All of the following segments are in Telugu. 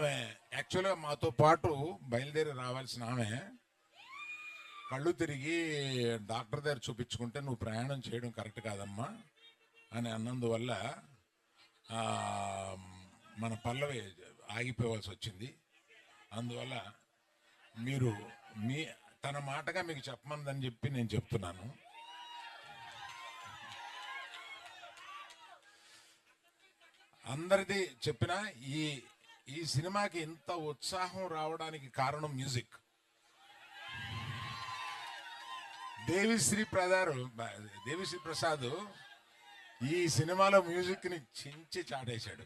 ఆమె యాక్చువల్గా మాతో పాటు బయలుదేరి రావాల్సిన ఆమె కళ్ళు తిరిగి డాక్టర్ దగ్గర చూపించుకుంటే నువ్వు ప్రయాణం చేయడం కరెక్ట్ కాదమ్మా అని అన్నందువల్ల మన పల్లవి ఆగిపోవాల్సి వచ్చింది. అందువల్ల మీరు మీ తన మాటగా మీకు చెప్పమందని చెప్పి నేను చెప్తున్నాను. అందరిది చెప్పిన ఈ ఈ సినిమాకి ఇంత ఉత్సాహం రావడానికి కారణం మ్యూజిక్. దేవిశ్రీ ప్రదారు దేవిశ్రీ ప్రసాద్ ఈ సినిమాలో మ్యూజిక్ని చించి చాటేశాడు.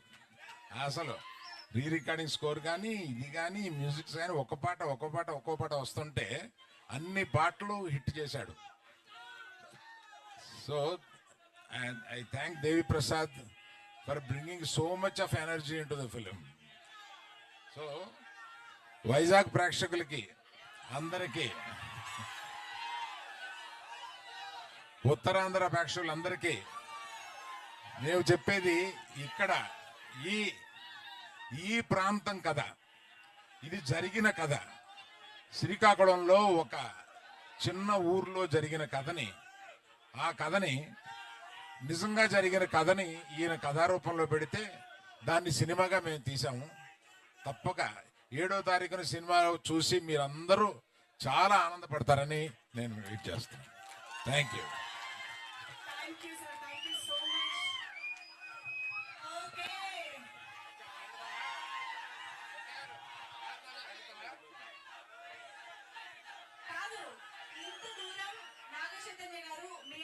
అసలు రీ రికార్డింగ్ స్కోర్ కానీ ఇది కానీ మ్యూజిక్స్ కానీ ఒక పాట ఒక పాట ఒక్కో పాట వస్తుంటే అన్ని పాటలు హిట్ చేశాడు. So I thank Devi Prasad for bringing so much of energy into the film. So Vizag ప్రేక్షకులకి అందరికీ ఉత్తరాంధ్ర ప్రేక్షకులందరికీ నేను చెప్పేది ఇక్కడ ఈ ఈ ప్రాంతం కథ ఇది జరిగిన కథ. శ్రీకాకుళంలో ఒక చిన్న ఊర్లో జరిగిన కథని ఆ కథని నిజంగా జరిగిన కథని ఈయన కథారూపంలో పెడితే దాన్ని సినిమాగా మేము తీసాము తప్పక ఏడో తారీఖున సినిమా చూసి మీరందరూ చాలా ఆనందపడతారని నేను వెయిట్ చేస్తాను థ్యాంక్ యూ మీ